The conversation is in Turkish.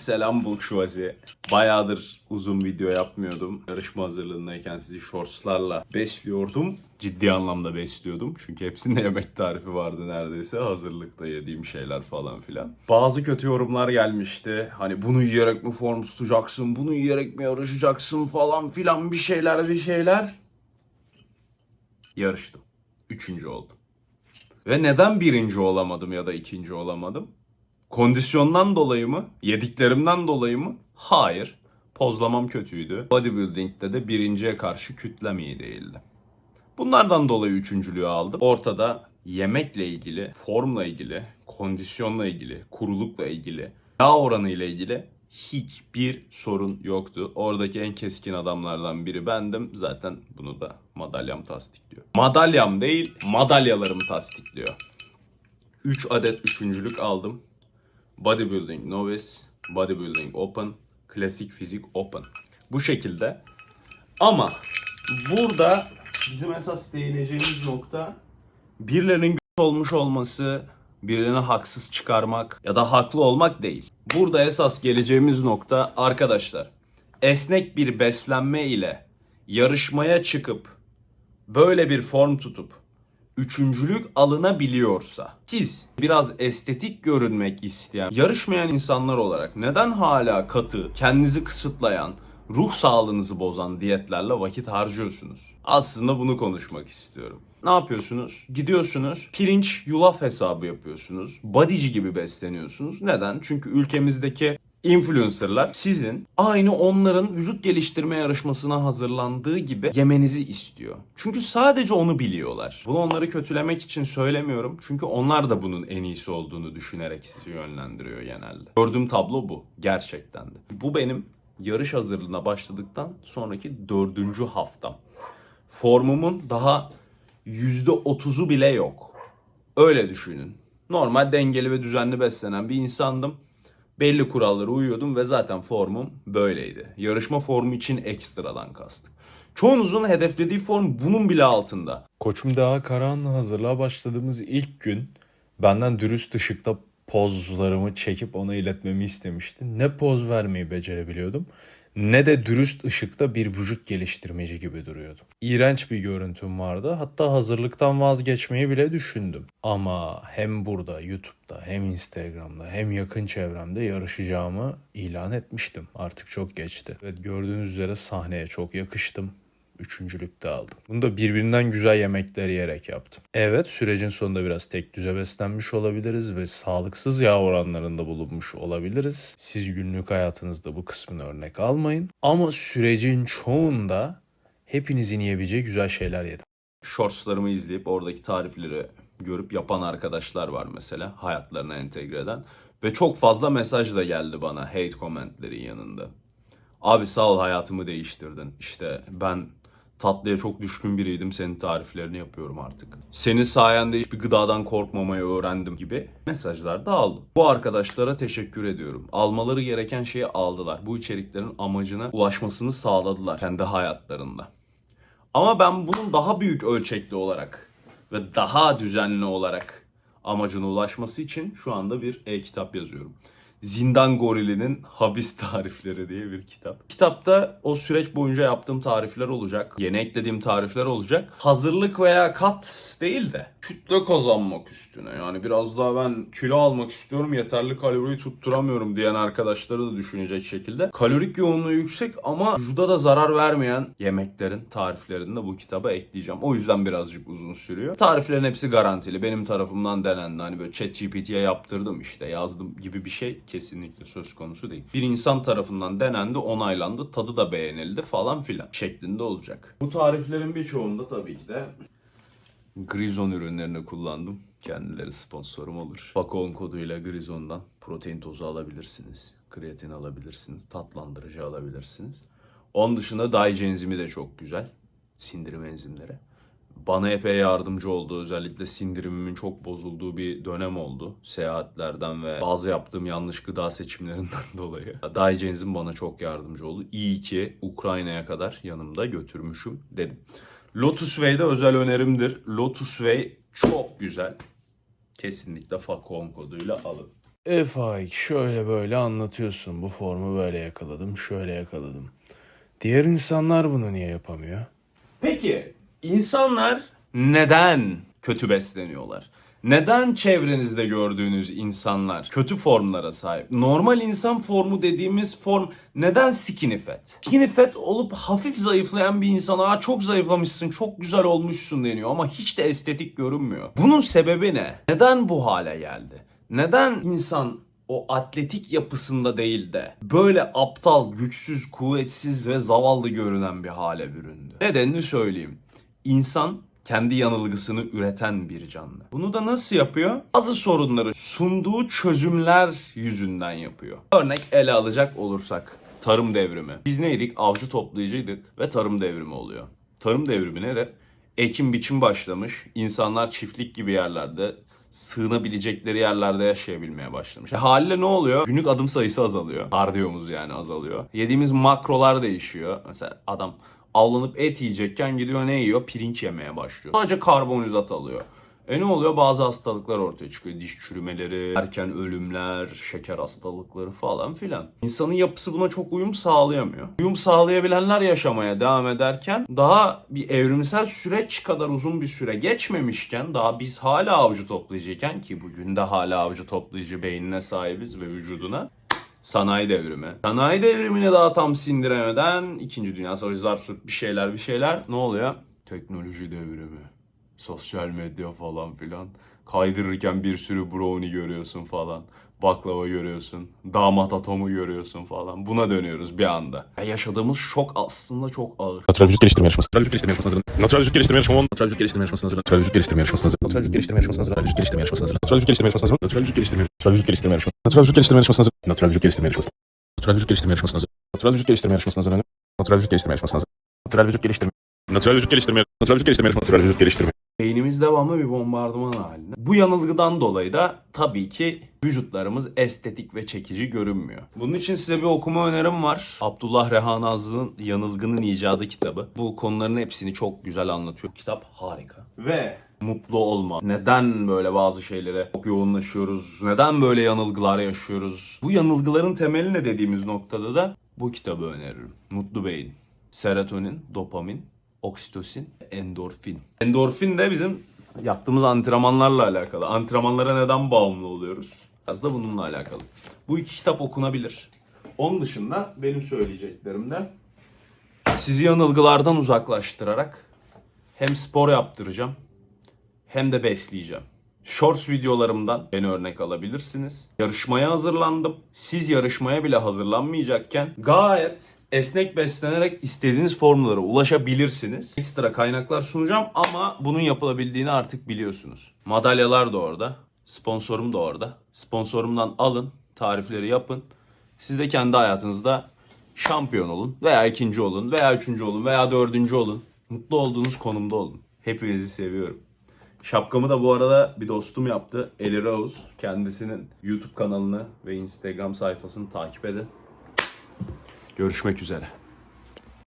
Selam Burjuvazi. Bayağıdır uzun video yapmıyordum. Yarışma hazırlığındayken sizi shortslarla besliyordum. Ciddi anlamda besliyordum. Çünkü hepsinde yemek tarifi vardı neredeyse. Hazırlıkta yediğim şeyler falan filan. Bazı kötü yorumlar gelmişti. Hani bunu yiyerek mi form tutacaksın, bunu yiyerek mi yarışacaksın falan filan bir şeyler bir şeyler. Yarıştım. Üçüncü oldum. Ve neden birinci olamadım ya da ikinci olamadım? Kondisyondan dolayı mı? Yediklerimden dolayı mı? Hayır. Pozlamam kötüydü. Bodybuilding'de de birinciye karşı kütlem iyi değildi. Bunlardan dolayı üçüncülüğü aldım. Ortada yemekle ilgili, formla ilgili, kondisyonla ilgili, kurulukla ilgili, yağ oranı ile ilgili hiçbir sorun yoktu. Oradaki en keskin adamlardan biri bendim. Zaten bunu da madalyam tasdikliyor. Madalyam değil, madalyalarım tasdikliyor. 3 adet üçüncülük aldım. Bodybuilding Novice, Bodybuilding Open, Klasik Fizik Open. Bu şekilde. Ama burada bizim esas değineceğimiz nokta birilerinin olmuş olması, birilerini haksız çıkarmak ya da haklı olmak değil. Burada esas geleceğimiz nokta arkadaşlar. Esnek bir beslenme ile yarışmaya çıkıp böyle bir form tutup üçüncülük alınabiliyorsa siz biraz estetik görünmek isteyen yarışmayan insanlar olarak neden hala katı, kendinizi kısıtlayan, ruh sağlığınızı bozan diyetlerle vakit harcıyorsunuz? Aslında bunu konuşmak istiyorum. Ne yapıyorsunuz? Gidiyorsunuz pirinç yulaf hesabı yapıyorsunuz. Bodyci gibi besleniyorsunuz. Neden? Çünkü ülkemizdeki influencerlar sizin aynı onların vücut geliştirme yarışmasına hazırlandığı gibi yemenizi istiyor. Çünkü sadece onu biliyorlar. Bunu onları kötülemek için söylemiyorum. Çünkü onlar da bunun en iyisi olduğunu düşünerek sizi yönlendiriyor genelde. Gördüğüm tablo bu. Gerçekten de. Bu benim yarış hazırlığına başladıktan sonraki dördüncü haftam. Formumun daha %30'u bile yok. Öyle düşünün. Normal dengeli ve düzenli beslenen bir insandım. Belli kurallara uyuyordum ve zaten formum böyleydi. Yarışma formu için ekstradan kastık. Çoğunuzun hedeflediği form bunun bile altında. Koçum daha Karahan'la hazırlığa başladığımız ilk gün benden dürüst ışıkta pozlarımı çekip ona iletmemi istemişti. Ne poz vermeyi becerebiliyordum ne de dürüst ışıkta bir vücut geliştirmeci gibi duruyordum. İğrenç bir görüntüm vardı. Hatta hazırlıktan vazgeçmeyi bile düşündüm. Ama hem burada YouTube'da hem Instagram'da hem yakın çevremde yarışacağımı ilan etmiştim. Artık çok geçti. Evet gördüğünüz üzere sahneye çok yakıştım. Üçüncülükte aldım. Bunu da birbirinden güzel yemekler yiyerek yaptım. Evet sürecin sonunda biraz tek düze beslenmiş olabiliriz ve sağlıksız yağ oranlarında bulunmuş olabiliriz. Siz günlük hayatınızda bu kısmını örnek almayın. Ama sürecin çoğunda hepinizin yiyebileceği güzel şeyler yedim. Shortslarımı izleyip oradaki tarifleri görüp yapan arkadaşlar var mesela hayatlarına entegre eden. Ve çok fazla mesaj da geldi bana hate commentlerin yanında. Abi sağ ol hayatımı değiştirdin. İşte ben tatlıya çok düşkün biriydim. Senin tariflerini yapıyorum artık. Senin sayende hiçbir gıdadan korkmamayı öğrendim gibi mesajlar da aldım. Bu arkadaşlara teşekkür ediyorum. Almaları gereken şeyi aldılar. Bu içeriklerin amacına ulaşmasını sağladılar kendi hayatlarında. Ama ben bunun daha büyük ölçekli olarak ve daha düzenli olarak amacına ulaşması için şu anda bir e-kitap yazıyorum. Zindan Gorili'nin Habis Tarifleri diye bir kitap. Kitapta o süreç boyunca yaptığım tarifler olacak. Yeni eklediğim tarifler olacak. Hazırlık veya kat değil de kütle kazanmak üstüne. Yani biraz daha ben kilo almak istiyorum yeterli kaloriyi tutturamıyorum diyen arkadaşları da düşünecek şekilde. Kalorik yoğunluğu yüksek ama vücuda da zarar vermeyen yemeklerin tariflerini de bu kitaba ekleyeceğim. O yüzden birazcık uzun sürüyor. Tariflerin hepsi garantili. Benim tarafımdan denendi. Hani böyle ChatGPT'ye yaptırdım işte yazdım gibi bir şey kesinlikle söz konusu değil. Bir insan tarafından denendi, onaylandı, tadı da beğenildi falan filan şeklinde olacak. Bu tariflerin birçoğunda tabii ki de Grizon ürünlerini kullandım. Kendileri sponsorum olur. Fakon koduyla Grizon'dan protein tozu alabilirsiniz. Kreatin alabilirsiniz. Tatlandırıcı alabilirsiniz. Onun dışında Daici enzimi de çok güzel. Sindirim enzimleri. Bana epey yardımcı oldu. Özellikle sindirimimin çok bozulduğu bir dönem oldu. Seyahatlerden ve bazı yaptığım yanlış gıda seçimlerinden dolayı. Daici enzim bana çok yardımcı oldu. İyi ki Ukrayna'ya kadar yanımda götürmüşüm dedim. Lotus Way de özel önerimdir. Lotus Way çok güzel. Kesinlikle Fakon koduyla alın. E Faik şöyle böyle anlatıyorsun. Bu formu böyle yakaladım, şöyle yakaladım. Diğer insanlar bunu niye yapamıyor? Peki insanlar neden kötü besleniyorlar? Neden çevrenizde gördüğünüz insanlar kötü formlara sahip? Normal insan formu dediğimiz form neden skinny fat? Skinny fat olup hafif zayıflayan bir insana "Aa, çok zayıflamışsın, çok güzel olmuşsun deniyor ama hiç de estetik görünmüyor. Bunun sebebi ne? Neden bu hale geldi? Neden insan o atletik yapısında değil de böyle aptal, güçsüz, kuvvetsiz ve zavallı görünen bir hale büründü? Nedenini söyleyeyim. İnsan kendi yanılgısını üreten bir canlı. Bunu da nasıl yapıyor? Bazı sorunları sunduğu çözümler yüzünden yapıyor. Örnek ele alacak olursak tarım devrimi. Biz neydik? Avcı toplayıcıydık ve tarım devrimi oluyor. Tarım devrimi nedir? Ekim biçim başlamış. İnsanlar çiftlik gibi yerlerde sığınabilecekleri yerlerde yaşayabilmeye başlamış. E, haliyle ne oluyor? Günlük adım sayısı azalıyor. Kardiyomuz yani azalıyor. Yediğimiz makrolar değişiyor. Mesela adam avlanıp et yiyecekken gidiyor ne yiyor? Pirinç yemeye başlıyor. Sadece karbonhidrat alıyor. E ne oluyor? Bazı hastalıklar ortaya çıkıyor. Diş çürümeleri, erken ölümler, şeker hastalıkları falan filan. İnsanın yapısı buna çok uyum sağlayamıyor. Uyum sağlayabilenler yaşamaya devam ederken daha bir evrimsel süreç kadar uzun bir süre geçmemişken daha biz hala avcı toplayıcıyken ki bugün de hala avcı toplayıcı beynine sahibiz ve vücuduna Sanayi devrimi. Sanayi devrimini daha tam sindiremeden İkinci Dünya Savaşı, zar surt bir şeyler bir şeyler ne oluyor? Teknoloji devrimi. Sosyal medya falan filan. Kaydırırken bir sürü brownie görüyorsun falan. Baklava görüyorsun. Damat atomu görüyorsun falan. Buna dönüyoruz bir anda. Ya yaşadığımız şok aslında çok ağır. Natural vücut geliştirme yarışması. Natural vücut geliştirme yarışmasına hazırlanın. Natural vücut geliştirme yarışması. Natural vücut geliştirme yarışmasına hazırlanın. Natural vücut geliştirme yarışmasına hazırlanın. Natural vücut geliştirme yarışmasına hazırlanın. Natural vücut geliştirme yarışmasına hazırlanın. Natural vücut geliştirme yarışmasına hazırlanın. Natural vücut geliştirme Natural vücut geliştirme yarışması. Natural vücut geliştirme yarışmasına hazırlanın. Natural vücut geliştirme yarışması. Natural vücut geliştirme yarışmasına hazırlanın. Natural vücut geliştirme yarışmasına hazırlanın. Natural vücut geliştirme yarışmasına hazırlanın. Natural vücut geliştirme. Natural vücut geliştirme. Natural vücut geliştirme yarışması. Natural vücut geliştirme. Beynimiz devamlı bir bombardıman halinde. Bu yanılgıdan dolayı da tabii ki vücutlarımız estetik ve çekici görünmüyor. Bunun için size bir okuma önerim var. Abdullah Reha Nazlı'nın Yanılgının İcadı kitabı. Bu konuların hepsini çok güzel anlatıyor. Kitap harika. Ve mutlu olma. Neden böyle bazı şeylere çok yoğunlaşıyoruz? Neden böyle yanılgılar yaşıyoruz? Bu yanılgıların temeli ne dediğimiz noktada da bu kitabı öneririm. Mutlu Beyin. Serotonin, dopamin, oksitosin, endorfin. Endorfin de bizim yaptığımız antrenmanlarla alakalı. Antrenmanlara neden bağımlı oluyoruz? Biraz da bununla alakalı. Bu iki kitap okunabilir. Onun dışında benim söyleyeceklerim de sizi yanılgılardan uzaklaştırarak hem spor yaptıracağım hem de besleyeceğim. Shorts videolarımdan beni örnek alabilirsiniz. Yarışmaya hazırlandım. Siz yarışmaya bile hazırlanmayacakken gayet esnek beslenerek istediğiniz formlara ulaşabilirsiniz. Ekstra kaynaklar sunacağım ama bunun yapılabildiğini artık biliyorsunuz. Madalyalar da orada. Sponsorum da orada. Sponsorumdan alın, tarifleri yapın. Siz de kendi hayatınızda şampiyon olun veya ikinci olun veya üçüncü olun veya dördüncü olun. Mutlu olduğunuz konumda olun. Hepinizi seviyorum. Şapkamı da bu arada bir dostum yaptı. Eli Rose. Kendisinin YouTube kanalını ve Instagram sayfasını takip edin. Görüşmek üzere.